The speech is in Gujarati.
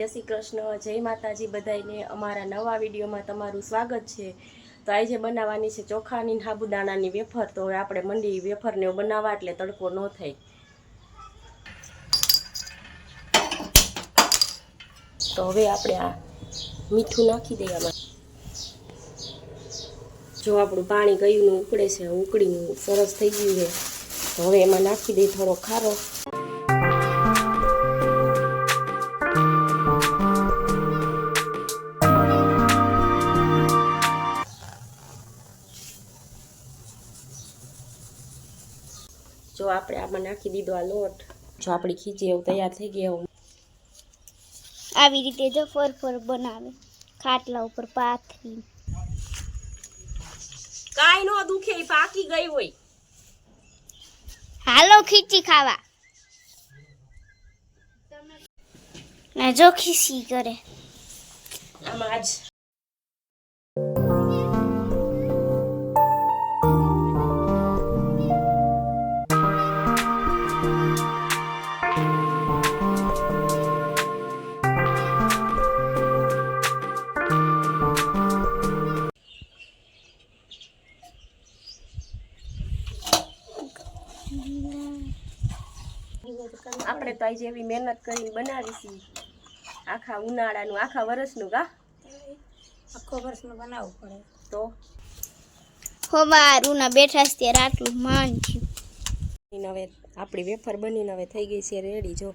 જય શ્રી કૃષ્ણ, જય માતાજી બધાને અમારા નવા વિડીયોમાં તમારું સ્વાગત છે. તો આજે બનાવવાની છે ચોખાની સાબુદાણાની વેફર, તો હવે આપણે મંડી વેફરને બનાવવા એટલે તડકો ન થાય. તો હવે આપણે આ મીઠું નાખી દઈએ જો આપણું પાણી ગયું ઉકળે છે, ઉકળીને સરસ થઈ ગયું છે. તો હવે એમાં નાખી દઈએ થોડો ખારો. જો આપણે આમાં નાખી દીધો આ લોટ જો આપણી ખીચી એવું તૈયાર થઈ ગઈ એવું આવી રીતે જો ફર ફર બનાવે. ખાટલા ઉપર પાથરી. કાઈ નો દુખે પાકી ગઈ હોય. હાલો ખીચી ખાવા. ના જો ખીસી કરે. આમાં આજ આપણે તો આજે એવી મહેનત કરીને બનાવીશી. આખા ઉનાળાનું આખા વર્ષનું કા? આખો વર્ષનું બનાવવું પડે. તો? હોવારું ના બેઠા છે ત્યારે આટલું માન થયું હવે આપણી વેફર બનીને હવે થઈ ગઈ છે રેડી જો.